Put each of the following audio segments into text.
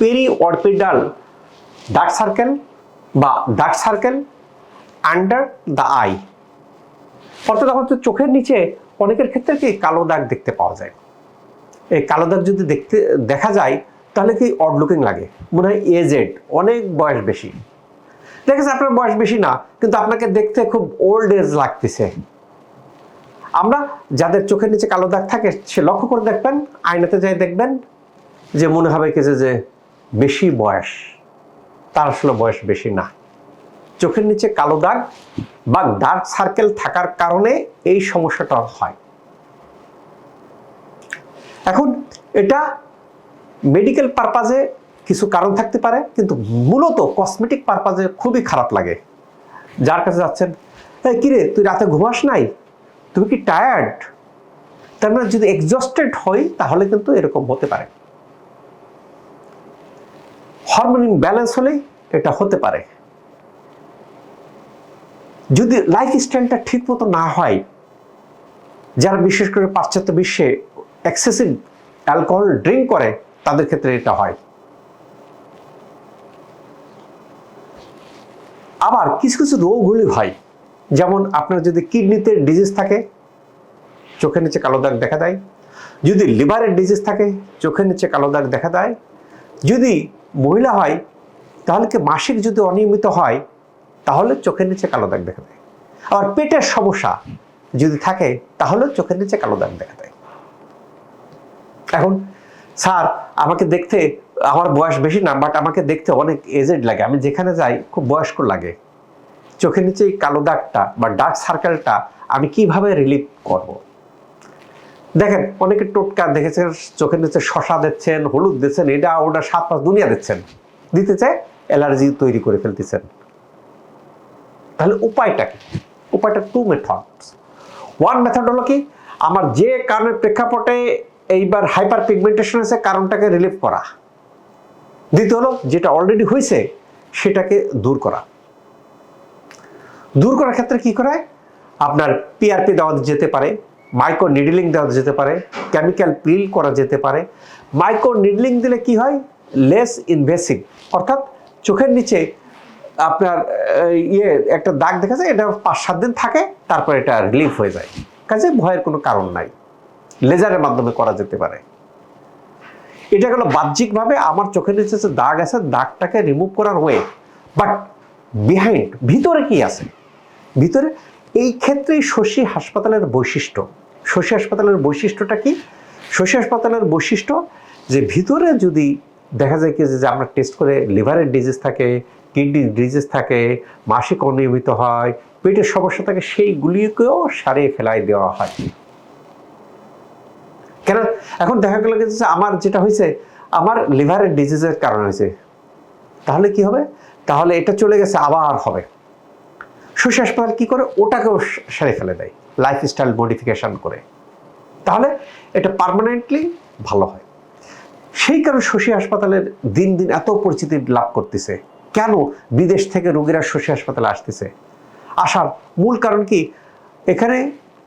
Peri অরপিডাল dark circle বা dark circle under the eye. অর্থাৎ হচ্ছে চোখের নিচে অনেকের ক্ষেত্রে কি কালো দাগ দেখতে পাওয়া যায়। এই কালো দাগ যদি দেখতে, দেখা যায়, তাহলে কি অড লুকিং লাগে। মনে হয় এজেড অনেক বয়স বেশি। দেখেছে আপনার বয়স বেশি না, কিন্তু আপনাকে দেখতে খুব ওল্ড এজ লাগতেছে। আমরা যাদের চোখের নিচে কালো দাগ থাকে, সে লক্ষ্য করে দেখবেন, আয়নাতে যাই দেখবেন, যে মনে হবে কি যে বেশি বয়স, তার আসলে বয়স বেশি না। চোখের নিচে কালো দাগ বা ডার্ক সার্কেল থাকার কারণে এই সমস্যাটা হয়। এখন এটা মেডিকেল পারপাজে কিছু কারণ থাকতে পারে, কিন্তু মূলত কসমেটিক পারপাজে খুবই খারাপ লাগে। যার কাছে যাচ্ছেন কিরে, তুই রাতে ঘুমাস নাই? তুমি কি টায়ার্ড তার মানে যদি এক্সস্টেড হই, তাহলে কিন্তু এরকম হতে পারে। হরমোন ব্যালেন্স হলেই এটা হতে পারে। যদি লাইফ স্টাইলটা ঠিক মতো না হয়, যারা বিশেষ করে পাশ্চাত্য বিশ্বে এক্সেসিভ অ্যালকোহল ড্রিঙ্ক করে, তাদের ক্ষেত্রে এটা হয়। আবার কিছু কিছু রোগগুলি হয়, যেমন আপনার যদি কিডনিতে ডিজিজ থাকে, চোখের নিচে কালো দাগ দেখা দেয়। যদি লিভারের ডিজিজ থাকে, চোখের নিচে কালো দাগ দেখা দেয়। যদি মহিলা হয়, তাহলে কি মাসিক যদি অনিয়মিত হয়, তাহলে চোখের নিচে কালো দাগ দেখা দেয়। আবার পেটের সমস্যা যদি থাকে তাহলে চোখের নিচে কালো দাগ দেখা দেয়। এখন স্যার, আমাকে দেখতে, আমার বয়স বেশি না বাট আমাকে দেখতে অনেক এজেড লাগে। আমি যেখানে যাই, খুব বয়স্ক লাগে। চোখের নিচে এই কালো দাগটা বা ডার্ক সার্কেলটা আমি কীভাবে রিলিফ করব। দেখেন, অনেকে টোটকা দেখেছেন, চোখের নিচে শশা দিচ্ছেন, হলুদ দিচ্ছেন, এটা ওটা সাত পাঁচ দুনিয়া দিচ্ছেন। দিতে চায়, অ্যালার্জি তৈরি করে ফেলতেছেন। তাহলে উপায়টা কি? উপায়টা টু মেথড ওয়ান মেথড হলো কি? আমার যে কারণের প্রেক্ষাপটে এইবার হাইপার পিগমেন্টেশন আছে, কারণটাকে রিলিভ করা। দ্বিতীয় হলো, যেটা অলরেডি হয়েছে, সেটাকে দূর করা। দূর করার ক্ষেত্রে কি করে আপনার পিআরপি দেওয়া যেতে পারে মাইক্রো নিডলিং দেওয়া যেতে পারে কেমিক্যাল পিল করা যেতে পারে। মাইক্রো নিডলিং দিলে কি হয়? লেস ইনভেসিভ অর্থাৎ চোখের নিচে আপনার ইয়ে একটা দাগ দেখা যায়, এটা পাঁচ সাত দিন থাকে, তারপর এটা রিলিফ হয়ে যায়। কাজে ভয়ের কোনো কারণ নাই। লেজারের মাধ্যমে করা যেতে পারে। এটা গেল বাহ্যিকভাবে আমার চোখের নিচে যে দাগ আছে, দাগটাকে রিমুভ করার ওয়ে বাট বিহাইন্ড ভিতরে কি আছে? ভিতরে এই ক্ষেত্রেই শশী হাসপাতালের বৈশিষ্ট্য। শশী হাসপাতালের বৈশিষ্ট্যটা কি? শশী হাসপাতালের বৈশিষ্ট্য যে ভিতরে যদি দেখা যায় কি যে আমরা টেস্ট করে লিভারের ডিজিজ থাকে কিডনি ডিজিজ থাকে, মাসিক অনিয়মিত হয়, পেটের সমস্যা থাকে, সেইগুলিকেও সারিয়ে ফেলাই দেওয়া হয়। কেন? এখন দেখা গেল যে আমার যেটা হয়েছে, আমার লিভারের ডিজিজের কারণে হয়েছে। তাহলে কি হবে? তাহলে এটা চলে গেছে, আবার হবে। শশী হাসপাতাল কি করে? ওটাকেও সেরে ফেলে দেয় লাইফস্টাইল মডিফিকেশন করে। তাহলে এটা পার্মানেন্টলি ভালো হয়। সেই কারণে শশী হাসপাতালের দিন দিন এত পরিচিতি লাভ করতেছে। কেন বিদেশ থেকে রোগীরা শশী হাসপাতালে আসতেছে? আসার মূল কারণ কি? এখানে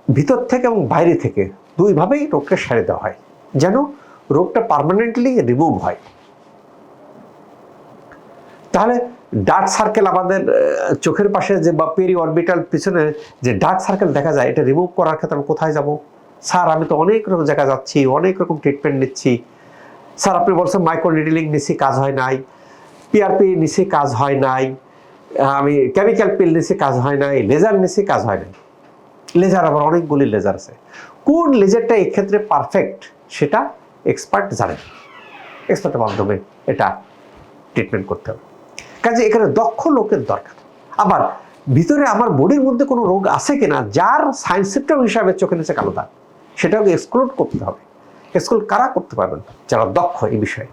ভিতর থেকে এবং বাইরে থেকে দুইভাবেই রোগকে সেরে দেওয়া হয়। যেন রোগটা পার্মানেন্টলি রিমুভ হয়। তাহলে ডার্ক সার্কেল আমাদের চোখের পাশে যে বা পেরি অরবিটাল পিছনে যে ডার্ক সার্কেল দেখা যায়, এটা রিমুভ করার ক্ষেত্রে আমি কোথায় যাব? স্যার, আমি তো অনেক রকম জায়গা যাচ্ছি, অনেক রকম ট্রিটমেন্ট নিচ্ছি। স্যার, আপনি বলছেন মাইক্রো নিডলিং নিচ্ছি কাজ হয় নাই পিআরপি নিচ্ছি কাজ হয় নাই আমি কেমিক্যাল পিল নিচ্ছি কাজ হয় নাই লেজার নিচ্ছি কাজ হয় নাই। লেজার আবার অনেকগুলি লেজার আছে। কোন লেজারটা এক্ষেত্রে পারফেক্ট সেটা এক্সপার্ট জানেন। এক্সপার্টের মাধ্যমে এটা ট্রিটমেন্ট করতে হবে। কাজে এখানে দক্ষ লোকের দরকার। আবার ভিতরে আমার বডির মধ্যে কোনো রোগ আছে কিনা, যার সিমটম হিসাবে চোখে নিচে কালো দাগ, সেটাকে এক্সক্লুড করতে হবে। এক্সক্লুড কারা করতে পারবেন? যারা দক্ষ এই বিষয়ে।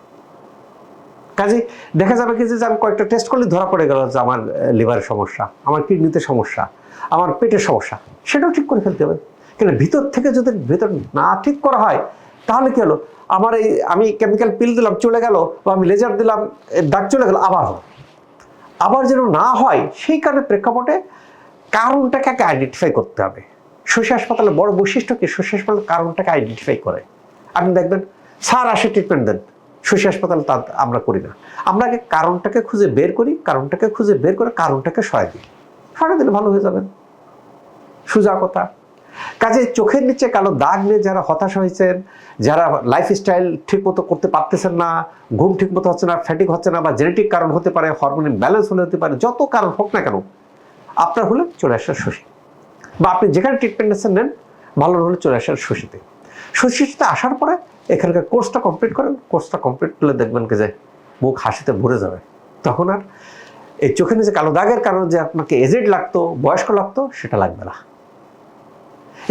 কাজে দেখা যাবে কি যে আমি কয়েকটা টেস্ট করলে ধরা পড়ে গেল যে আমার লিভারের সমস্যা, আমার কিডনিতে সমস্যা, আমার পেটের সমস্যা, সেটাও ঠিক করে ফেলতে হবে। কিন্তু ভিতর থেকে যদি ভেতর না ঠিক করা হয়, তাহলে কি হলো? আমার এই আমি কেমিক্যাল পিল দিলাম, চলে গেল, বা আমি লেজার দিলাম দাগ চলে গেল, আবার হলো আবার যেন না হয়, সেই কারণে প্রেক্ষাপটে কারণটাকে আগে আইডেন্টিফাই করতে হবে। শশী হাসপাতালের বড় বৈশিষ্ট্য কি? শশী হাসপাতালের কারণটাকে আইডেন্টিফাই করে। আপনি দেখবেন, স্যার আসে ট্রিটমেন্ট দেন, শশী হাসপাতাল তা আমরা করি না। আমরা আগে কারণটাকে খুঁজে বের করি, কারণটাকে খুঁজে বের করে কারণটাকে সরাই দিই। সরাই দিলে ভালো হয়ে যাবেন। সোজা কথা। কাজে চোখের নিচে কালো দাগ নিয়ে যারা হতাশ হয়েছেন, যারা লাইফস্টাইল ঠিক মতো করতে পারতেছেন না, ঘুম ঠিক মতো হচ্ছে না ফ্যাটিক হচ্ছে না বা জেনেটিক কারণ হতে পারে হরমোন ব্যালেন্স হলে হতে পারে, যত কারণ হোক না কেন, আপনার হলে চলে আসার শশী। বা আপনি যেখানে ট্রিটমেন্ট নিচ্ছেন, নেন, ভালো হলে চলে আসার শশীতে। শশীতে আসার পরে এখানকার কোর্সটা কমপ্লিট করেন কোর্সটা কমপ্লিট করলে দেখবেন কি যে মুখ হাসিতে ভরে যাবে। তখন আর এই চোখের নিচে কালো দাগের কারণে যে আপনাকে এজেড লাগতো, বয়স্ক লাগতো, সেটা লাগবে না।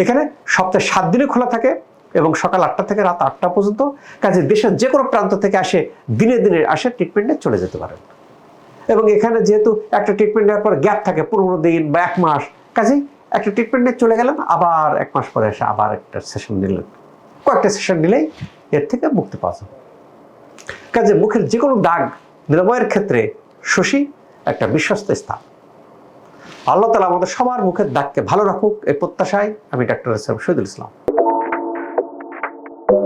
এখানে সপ্তাহে সাত দিনে খোলা থাকে এবং সকাল আটটা থেকে রাত আটটা পর্যন্ত। কাজে দেশের যে কোনো প্রান্ত থেকে আসে দিনে দিনে আসে ট্রিটমেন্টে চলে যেতে পারেন। এবং এখানে যেহেতু একটা ট্রিটমেন্ট নেওয়ার পর গ্যাপ থাকে পনেরো দিন বা এক মাস, কাজেই একটা ট্রিটমেন্ট চলে গেলাম আবার এক মাস পরে এসে আবার একটা সেশন নিলেন। কয়েকটা সেশন নিলেই এর থেকে মুক্তি পাওয়া যাবে। কাজে মুখের যে কোনো দাগ, নিরাময়ের ক্ষেত্রে শশী একটা বিশ্বস্ত স্থান। আল্লাহ তালা আমাদের সবার মুখের দাগকে ভালো রাখুক, এই প্রত্যাশায় আমি ডাক্তার এস এম শহীদুল ইসলাম।